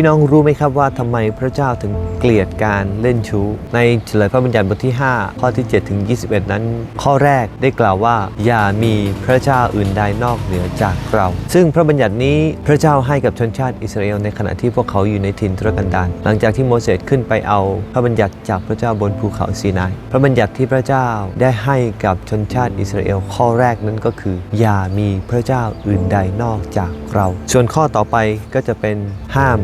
พี่น้องรู้ไหมครับว่าทำไมพระเจ้าถึงเกลียดการเล่นชู้ ในเฉลยพระบัญญัติบทที่ 5 ข้อที่ 7 ถึง 21 นั้น ข้อแรกได้กล่าวว่า อย่ามีพระเจ้าอื่นใดนอกเหนือจากเรา ซึ่งพระบัญญัตินี้พระเจ้าให้กับชนชาติอิสราเอลในขณะที่พวกเขาอยู่ในถิ่นทุรกันดารหลังจากที่โมเสสขึ้นไปเอาพระบัญญัติจากพระเจ้าบนภูเขาซีนายพระบัญญัติที่พระเจ้าได้ให้กับชนชาติอิสราเอลข้อแรกนั้นก็คือ อย่ามีพระเจ้าอื่นใดนอกจากเรา ส่วนข้อต่อไปก็จะเป็นห้าม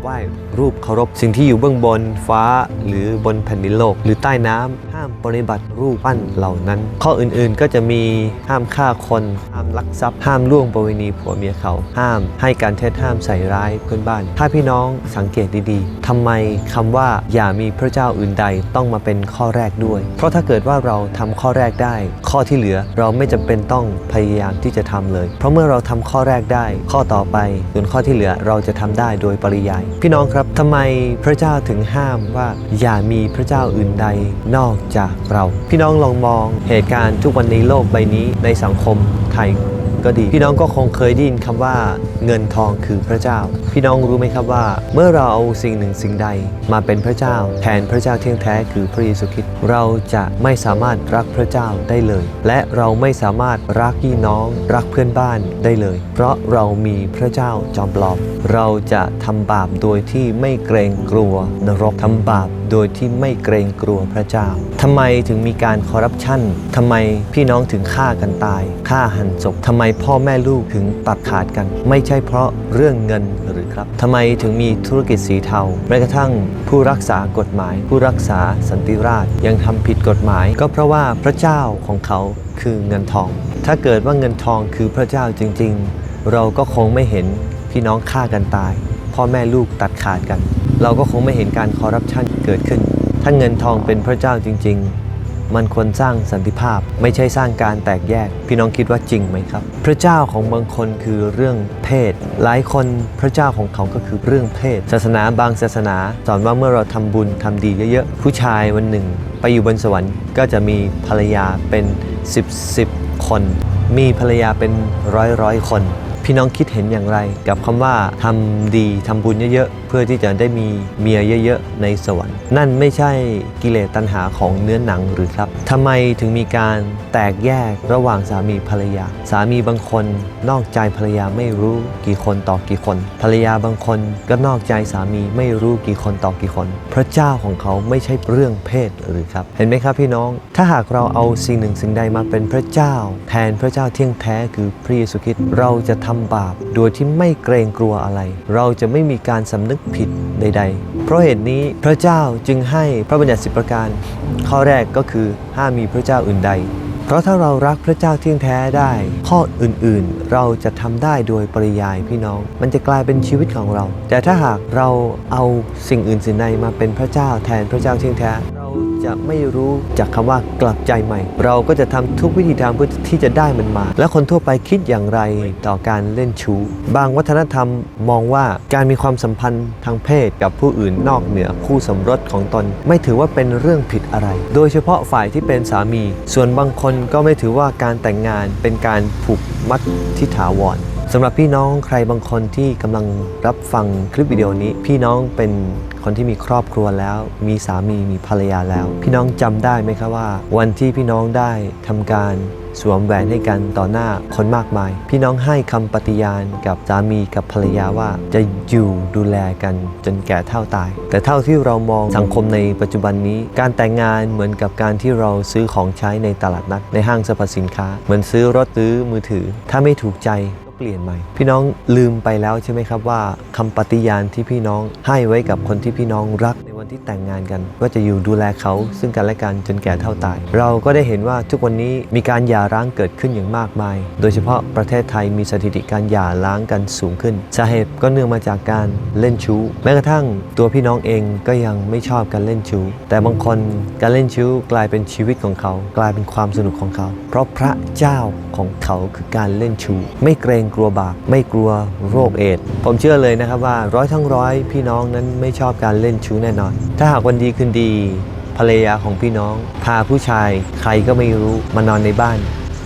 ไหว้รูปเคารพสิ่งที่อยู่เบื้องบนฟ้าหรือบนแผ่นดินโลก หรือใต้น้ำ ห้ามปฏิบัติรูปปั้นเหล่านั้น ข้ออื่นๆก็จะมีห้ามฆ่าคน ห้ามลักทรัพย์ ห้ามล่วงประเวณีผัวเมียเขา ห้ามให้การเท็จห้ามใส่ร้ายเพื่อนบ้าน ถ้าพี่น้องสังเกตดีๆทำไมคำว่าอย่ามีพระเจ้าอื่นใดต้องมาเป็นข้อแรกด้วย เพราะถ้าเกิดว่าเราทำข้อแรกได้ ข้อที่เหลือเราไม่จำเป็นต้องพยายามที่จะทำเลย เพราะเมื่อเราทำข้อแรกได้ ข้อต่อไปส่วนข้อที่เหลือเราจะทำได้โดยปริยาย พี่น้องครับทำไมพระเจ้าถึงห้ามว่าอย่ามีพระเจ้าอื่นใดนอกจากเรา พี่น้องลองมองเหตุการณ์ทุกวันในโลกใบนี้ในสังคมไทยก็ดี พี่น้องก็คงเคยได้ยินคำว่าเงินทองคือพระเจ้า พี่น้องรู้ไหมครับว่า เมื่อเราเอาสิ่งหนึ่งสิ่งใดมาเป็นพระเจ้า แทนพระเจ้าเที่ยงแท้คือพระเยซูคริสต์เราจะไม่สามารถรักพระเจ้าได้เลย และเราไม่สามารถรักพี่น้อง รักเพื่อนบ้านได้เลย เพราะเรามีพระเจ้าจอมปลอม เราจะทำบาปโดยที่ไม่เกรงกลัวนรกทำบาปโดยที่ไม่เกรงกลัวพระเจ้า ทำไมถึงมีการคอร์รัปชันทำไมพี่น้องถึงฆ่ากันตาย ฆ่าหันศพทำไมพ่อแม่ลูกถึงตัดขาดกัน ไม่ใช่เพราะเรื่องเงินหรือครับทำไมถึงมีธุรกิจสีเทาแม้กระทั่งผู้รักษากฎหมาย ผู้รักษาสันติราษฎร์ยังทำผิดกฎหมาย ก็เพราะว่าพระเจ้าของเขาคือเงินทอง ถ้าเกิดว่าเงินทองคือพระเจ้าจริง ๆ เราก็คงไม่เห็นพี่น้องฆ่ากันตาย พ่อแม่ลูกตัดขาดกัน เราก็คงไม่เห็นการคอร์รัปชันเกิดขึ้น ถ้าเงินทองเป็นพระเจ้าจริง ๆ มันควรสร้างสันติภาพไม่ใช่สร้างการแตกแยก พี่น้องคิดว่าจริงไหมครับ พระเจ้าของบางคนคือเรื่องเพศ หลายคนพระเจ้าของเขาก็คือเรื่องเพศ ศาสนาบางศาสนา สอนว่าเมื่อเราทำบุญทำดีเยอะๆผู้ชายวันหนึ่ง ไปอยู่บนสวรรค์ก็จะมีภรรยาเป็น 10 10คน มีภรรยาเป็นร้อยร้อยคน พี่น้องคิดเห็นอย่างไร กับคำว่าทำดีทำบุญเยอะๆ เพื่อที่จะได้มีเมียเยอะๆ ในสวรรค์ นั่นไม่ใช่กิเลสตัณหาของเนื้อหนังหรือครับทำไมถึงมีการแตกแยกระหว่างสามีภรรยา สามีบางคนนอกใจภรรยาไม่รู้กี่คนต่อกี่คน ภรรยาบางคนก็นอกใจสามีไม่รู้กี่คนต่อกี่คน พระเจ้าของเขาไม่ใช่เรื่องเพศหรือครับ เห็นไหมครับพี่น้อง ถ้าหากเราเอาสิ่งหนึ่งสิ่งใดมาเป็นพระเจ้า แทนพระเจ้าเที่ยงแท้คือพระเยซูคริสต์เราจะทำบาปโดยที่ไม่เกรงกลัวอะไร เราจะไม่มีการสำนึกผิดใด ๆ เพราะเหตุนี้พระเจ้าจึงให้พระบัญญัติสิบประการ ข้อแรกก็คือห้ามมีพระเจ้าอื่นใด เพราะถ้าเรารักพระเจ้าเที่ยงแท้ได้ ข้ออื่นๆ เราจะทำได้โดยปริยายพี่น้อง มันจะกลายเป็นชีวิตของเรา แต่ถ้าหากเราเอาสิ่งอื่นสิ่งใดมาเป็นพระเจ้าแทนพระเจ้าเที่ยงแท้ จะไม่รู้จากคำว่ากลับใจใหม่ เราก็จะทำทุกวิธีทางเพื่อที่จะได้มันมา และคนทั่วไปคิดอย่างไรต่อการเล่นชู้ บางวัฒนธรรมมองว่าการมีความสัมพันธ์ทางเพศกับผู้อื่นนอกเหนือคู่สมรสของตน ไม่ถือว่าเป็นเรื่องผิดอะไร โดยเฉพาะฝ่ายที่เป็นสามี ส่วนบางคนก็ไม่ถือว่าการแต่งงานเป็นการผูกมัดที่ถาวร สำหรับพี่น้องใครบางคนที่กำลังรับฟังคลิปวิดีโอนี้ พี่น้องเป็นคนที่มีครอบครัวแล้ว มีสามีมีภรรยาแล้ว พี่น้องจำได้ไหมครับว่า วันที่พี่น้องได้ทำการสวมแหวนให้กันต่อหน้าคนมากมาย พี่น้องให้คำปฏิญาณกับสามีกับภรรยาว่าจะอยู่ดูแลกันจนแก่เท่าตาย แต่เท่าที่เรามองสังคมในปัจจุบันนี้ การแต่งงานเหมือนกับการที่เราซื้อของใช้ในตลาดนัดในห้างสรรพสินค้า เหมือนซื้อรถซื้อมือถือ ถ้าไม่ถูกใจ เปลี่ยนใหม่ พี่น้องลืมไปแล้วใช่ไหมครับว่าคำปฏิญาณที่พี่น้องให้ไว้กับคนที่พี่น้องรักในวันที่แต่งงานกันว่าจะอยู่ดูแลเขาซึ่งกันและกันจนแก่เท่าตาย เราก็ได้เห็นว่าทุกวันนี้มีการหย่าร้างเกิดขึ้นอย่างมากมาย โดยเฉพาะประเทศไทยมีสถิติการหย่าร้างกันสูงขึ้นสาเหตุก็เนื่องมาจากการเล่นชู้ แม้กระทั่งตัวพี่น้องเองก็ยังไม่ชอบการเล่นชู้ แต่บางคนการเล่นชู้กลายเป็นชีวิตของเขา กลายเป็นความสนุกของเขา เพราะพระเจ้าของเขาคือการเล่นชู้ไม่เกรงกลัวบาปไม่กลัวโรคเอดส์ผมเชื่อเลยนะครับว่าร้อยทั้งร้อยพี่น้องนั้นไม่ชอบการเล่นชู้แน่นอนถ้าหากวันดีคืนดีภรรยาของพี่น้อง พาผู้ชายใครก็ไม่รู้มานอนในบ้าน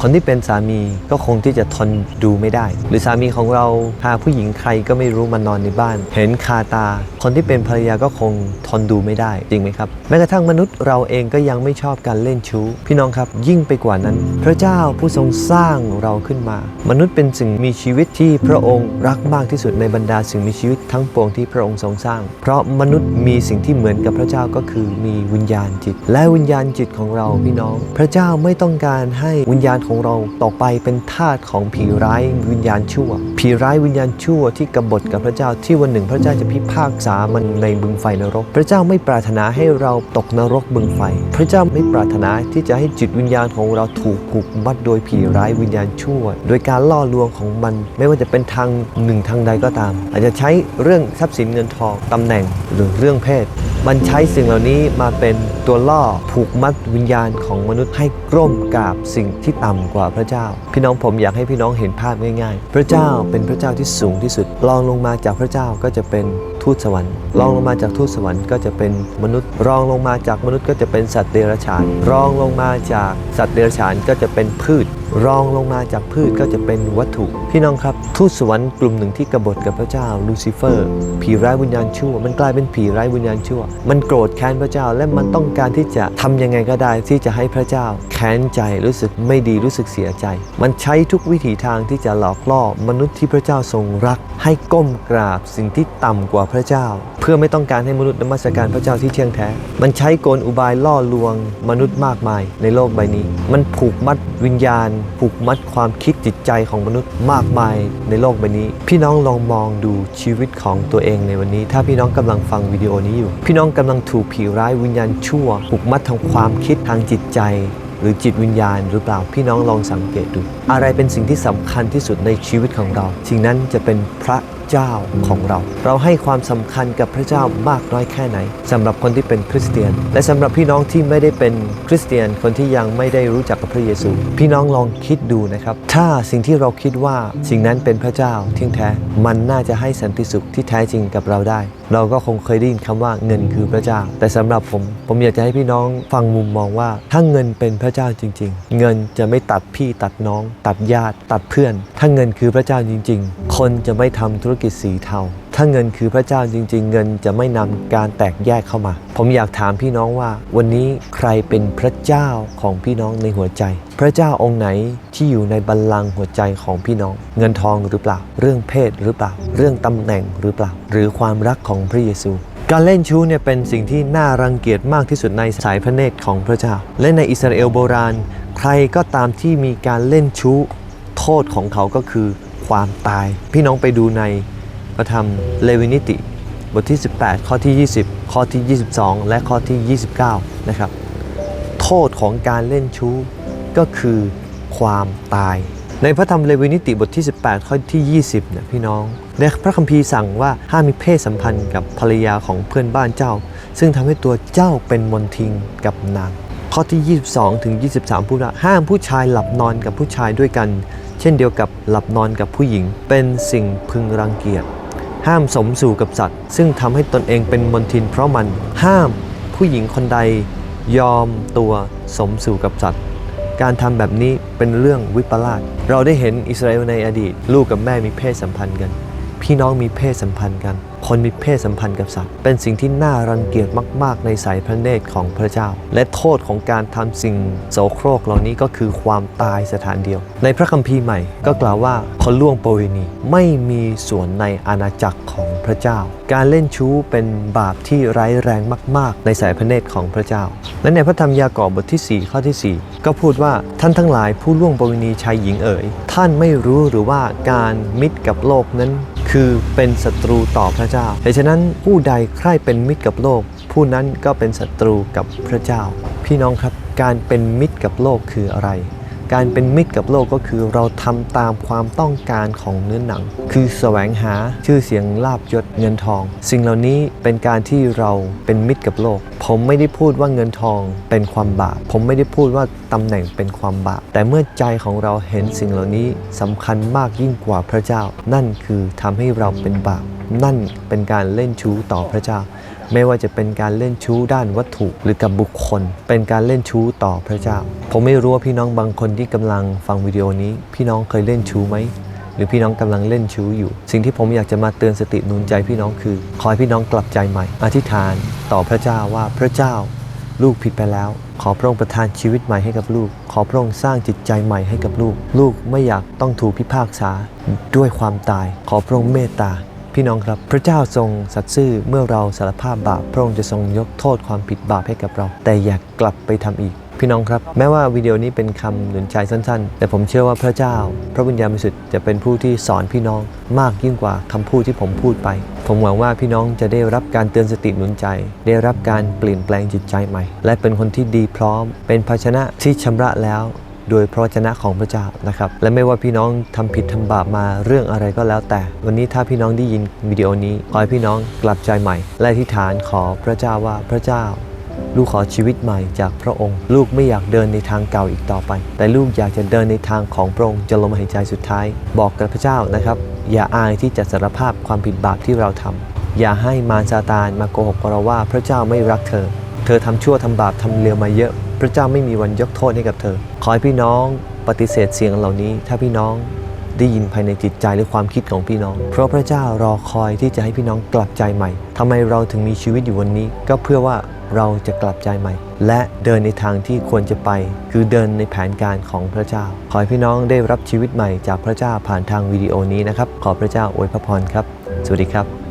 คนที่เป็นสามีก็คงที่จะทนดูไม่ได้ หรือสามีของเราพาผู้หญิงใครก็ไม่รู้มานอนในบ้าน เห็นคาตา คนที่เป็นภรรยาก็คงทนดูไม่ได้จริงไหมครับ แม้กระทั่งมนุษย์เราเองก็ยังไม่ชอบการเล่นชู้ พี่น้องครับ ยิ่งไปกว่านั้น พระเจ้าผู้ทรงสร้างเราขึ้นมา มนุษย์เป็นสิ่งมีชีวิตที่พระองค์รักมากที่สุดในบรรดาสิ่งมีชีวิตทั้งปวงที่พระองค์ทรงสร้าง เพราะมนุษย์มีสิ่งที่เหมือนกับพระเจ้าก็คือมีวิญญาณจิต และวิญญาณจิตของเราพี่น้อง พระเจ้าไม่ต้องการให้วิญญาณของเราต่อไปเป็นทาสของผีร้ายวิญญาณชั่ว ผีร้ายวิญญาณชั่วที่กบฏกับพระเจ้าที่วันหนึ่งพระเจ้าจะพิพากษามันในบึงไฟนรก พระเจ้าไม่ปรารถนาให้เราตกนรกบึงไฟ พระเจ้าไม่ปรารถนาที่จะให้จิตวิญญาณของเราถูกผูกมัดโดยผีร้ายวิญญาณชั่ว โดยการล่อลวงของมัน ไม่ว่าจะเป็นทางหนึ่งทางใดก็ตาม อาจจะใช้เรื่องทรัพย์สินเงินทองตำแหน่งหรือเรื่องเพศ มันใช้สิ่งเหล่านี้มาเป็นตัวล่อผูกมัดวิญญาณของมนุษย์ให้กล้มกราบสิ่งที่ต่ำกว่าพระเจ้า พี่น้องผมอยากให้พี่น้องเห็นภาพง่าย ๆ พระเจ้าเป็นพระเจ้าที่สูงที่สุดรองลงมาจากพระเจ้าก็จะเป็น ทูตสวรรค์รองลงมาจากทูตสวรรค์ก็จะเป็นมนุษย์ รองลงมาจากมนุษย์ก็จะเป็นสัตว์เดรัจฉาน รองลงมาจากสัตว์เดรัจฉานก็จะเป็นพืช รองลงมาจากพืชก็จะเป็นวัตถุ พี่น้องครับ ทูตสวรรค์กลุ่มหนึ่งที่กบฏกับพระเจ้าลูซิเฟอร์ ผีร้ายวิญญาณชั่ว มันกลายเป็นผีร้ายวิญญาณชั่ว มันโกรธแค้นพระเจ้าและมันต้องการที่จะทำยังไงก็ได้ที่จะให้พระเจ้า แค้นใจรู้สึกไม่ดีรู้สึกเสียใจ มันใช้ทุกวิถีทางที่จะหลอกล่อมนุษย์ที่พระเจ้าทรงรัก ให้ก้มกราบสิ่งที่ต่ำกว่าพระเจ้า เพื่อไม่ต้องการให้มนุษย์นมัสการพระเจ้าที่เที่ยงแท้ มันใช้กลอุบายล่อลวงมนุษย์มากมายในโลกใบนี้ มันผูกมัดวิญญาณ ผูกมัดความคิดจิตใจของมนุษย์มากมายในโลกใบนี้ พี่น้องลองมองดูชีวิตของตัวเองในวันนี้ ถ้าพี่น้องกำลังฟังวิดีโอนี้อยู่ พี่น้องกำลังถูกผีร้ายวิญญาณชั่ว ผูกมัดทางความคิดทางจิตใจหรือจิตวิญญาณหรือเปล่าพี่น้องลองสังเกตดู อะไรเป็นสิ่งที่สำคัญที่สุดในชีวิตของเรา สิ่งนั้นจะเป็นพระ เจ้าของเรา เราให้ความสำคัญกับพระเจ้ามากน้อยแค่ไหนสำหรับคนที่เป็นคริสเตียน และสำหรับพี่น้องที่ไม่ได้เป็นคริสเตียนคนที่ยังไม่ได้รู้จักกับพระเยซู พี่น้องลองคิดดูนะครับ ถ้าสิ่งที่เราคิดว่าสิ่งนั้นเป็นพระเจ้าที่แท้ มันน่าจะให้สันติสุขที่แท้จริงกับเราได้ เราก็คงเคยได้ยินคำว่าเงินคือพระเจ้า แต่สำหรับผม ผมอยากจะให้พี่น้องฟังมุมมองว่า ถ้าเงินเป็นพระเจ้าจริง ๆ เงินจะไม่ตัดพี่ตัดน้อง ตัดญาติ ตัดเพื่อน ถ้าเงินคือพระเจ้าจริง ๆ คนจะไม่ทำธุรกิจสีเทา ถ้าเงินคือพระเจ้าจริง ๆ เงินจะไม่นำการแตกแยกเข้ามา ผมอยากถามพี่น้องว่า วันนี้ใครเป็นพระเจ้าของพี่น้องในหัวใจ พระเจ้าองค์ไหนที่อยู่ในบัลลังก์หัวใจของพี่น้อง เงินทองหรือเปล่า เรื่องเพศหรือเปล่า เรื่องตำแหน่งหรือเปล่า หรือความรักของพระเยซูการเล่นชู้เนี่ยเป็นสิ่งที่น่ารังเกียจมากที่สุดในสายพระเนตรของพระเจ้า และในอิสราเอลโบราณ ใครก็ตามที่มีการเล่นชู้ โทษของเขาก็คือ ความตาย พี่น้องไปดูในพระธรรมเลวินิติ บทที่ 18 ข้อที่ 20 ข้อที่ 22 และข้อที่ 29 นะครับ โทษของการเล่นชู้ก็คือความตาย ในพระธรรมเลวีนิติบทที่ 18 ข้อที่ 20เนี่ยพี่น้องในพระคัมภีร์สั่งว่าห้ามมีเพศสัมพันธ์กับภรรยาของเพื่อนบ้านเจ้า ซึ่งทำให้ตัวเจ้าเป็นมนทิงกับนางข้อที่ 22 ถึง 23 พูดว่าห้ามผู้ชายหลับนอนกับผู้ชายด้วยกัน เช่นเดียวกับหลับนอนกับผู้หญิง เป็นสิ่งพึงรังเกียจ ห้ามสมสู่กับสัตว์ ซึ่งทำให้ตนเองเป็นมนทินเพราะมันห้ามผู้หญิงคนใดยอมตัวสมสู่กับสัตว์ การทำแบบนี้เป็นเรื่องวิปลาสเราได้เห็นอิสราเอลในอดีต ลูกกับแม่มีเพศสัมพันธ์กัน พี่น้องมีเพศสัมพันธ์กัน คนมีเพศสัมพันธ์กับสัตว์ เป็นสิ่งที่น่ารังเกียจมาก ๆ ในสายพระเนตรของพระเจ้า และโทษของการทำสิ่งโสโครกเหล่านี้ก็คือความตายสถานเดียว ในพระคัมภีร์ใหม่ก็กล่าวว่าคนล่วงประเวณีไม่มีส่วนในอาณาจักรของพระเจ้า การเล่นชู้เป็นบาปที่ร้ายแรงมาก ๆ ในสายพระเนตรของพระเจ้า และในพระธรรมยากอบบทที่ 4 ข้อที่ 4 ก็พูดว่าท่านทั้งหลายผู้ล่วงประเวณีชายหญิงเอ๋ย ท่านไม่รู้หรือว่าการมิตรกับโลกนั้น คือเป็นศัตรูต่อพระเจ้าเหตุฉะนั้นผู้ใดใคร่เป็นมิตรกับโลก ผู้นั้นก็เป็นศัตรูกับพระเจ้า พี่น้องครับการเป็นมิตรกับโลกคืออะไร การเป็นมิตรกับโลกก็คือเราทำตามความต้องการของเนื้อหนัง คือแสวงหาชื่อเสียงลาบยศเงินทอง สิ่งเหล่านี้เป็นการที่เราเป็นมิตรกับโลก ผมไม่ได้พูดว่าเงินทองเป็นความบาปผมไม่ได้พูดว่าตำแหน่งเป็นความบาปแต่เมื่อใจของเราเห็นสิ่งเหล่านี้สำคัญมากยิ่งกว่าพระเจ้า นั่นคือทำให้เราเป็นบาปนั่นเป็นการเล่นชู้ต่อพระเจ้าไม่ว่าจะเป็นการเล่นชู้ด้านวัตถุหรือกับบุคคล เป็นการเล่นชู้ต่อพระเจ้า ผมไม่รู้ว่าพี่น้องบางคนที่กำลังฟังวิดีโอนี้ พี่น้องเคยเล่นชู้ไหมหรือพี่น้องกำลังเล่นชู้อยู่ สิ่งที่ผมอยากจะมาเตือนสติหนุนใจพี่น้องคือ ขอให้พี่น้องกลับใจใหม่ อธิษฐานต่อพระเจ้าว่าพระเจ้า ลูกผิดไปแล้ว ขอพระองค์ประทานชีวิตใหม่ให้กับลูก ขอพระองค์สร้างจิตใจใหม่ให้กับลูก ลูกไม่อยากต้องถูกพิพากษาด้วยความตาย ขอพระองค์เมตตา พี่น้องครับ พระเจ้าทรงสัตย์ซื่อเมื่อเราสารภาพบาปพระองค์จะทรงยกโทษความผิดบาปให้กับเรา แต่อย่ากกลับไปทำอีก พี่น้องครับ แม้ว่าวิดีโอนี้เป็นคำหนุนใจสั้นๆ แต่ผมเชื่อว่าพระเจ้า พระวิญญาณบริสุทธิ์จะเป็นผู้ที่สอนพี่น้องมากยิ่งกว่าคำพูดที่ผมพูดไป ผมหวังว่าพี่น้องจะได้รับการเตือนสติหนุนใจ ได้รับการเปลี่ยนแปลงจิตใจใหม่ และเป็นคนที่ดีพร้อม เป็นภาชนะที่ชำระแล้ว โดยพระวจนะของพระเจ้านะครับ และไม่ว่าพี่น้องทำผิดทำบาปมาเรื่องอะไรก็แล้วแต่ วันนี้ถ้าพี่น้องได้ยินวิดีโอนี้ขอให้พี่น้องกลับใจใหม่ และอธิษฐานขอพระเจ้าว่าพระเจ้า ลูกขอชีวิตใหม่จากพระองค์ ลูกไม่อยากเดินในทางเก่าอีกต่อไป แต่ลูกอยากจะเดินในทางของพระองค์จะลมหายใจสุดท้าย บอกกับพระเจ้านะครับ อย่าอายที่จะสารภาพความผิดบาปที่เราทำอย่าให้มารซาตานมาโกหกเราว่าพระเจ้าไม่รักเธอ เธอทำชั่วทำบาปทำเลวมาเยอะ พระเจ้าไม่มีวันยกโทษให้กับเธอ ขอให้พี่น้องปฏิเสธเสียงเหล่านี้ ถ้าพี่น้องได้ยินภายในจิตใจหรือความคิดของพี่น้อง เพราะพระเจ้ารอคอยที่จะให้พี่น้องกลับใจใหม่ทำไมเราถึงมีชีวิตอยู่วันนี้ ก็เพื่อว่าเราจะกลับใจใหม่ และเดินในทางที่ควรจะไป คือเดินในแผนการของพระเจ้า ขอให้พี่น้องได้รับชีวิตใหม่จากพระเจ้าผ่านทางวิดีโอนี้นะครับ ขอพระเจ้าอวยพระพรครับ สวัสดีครับ